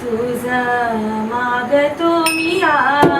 तुझा मागतो मी आ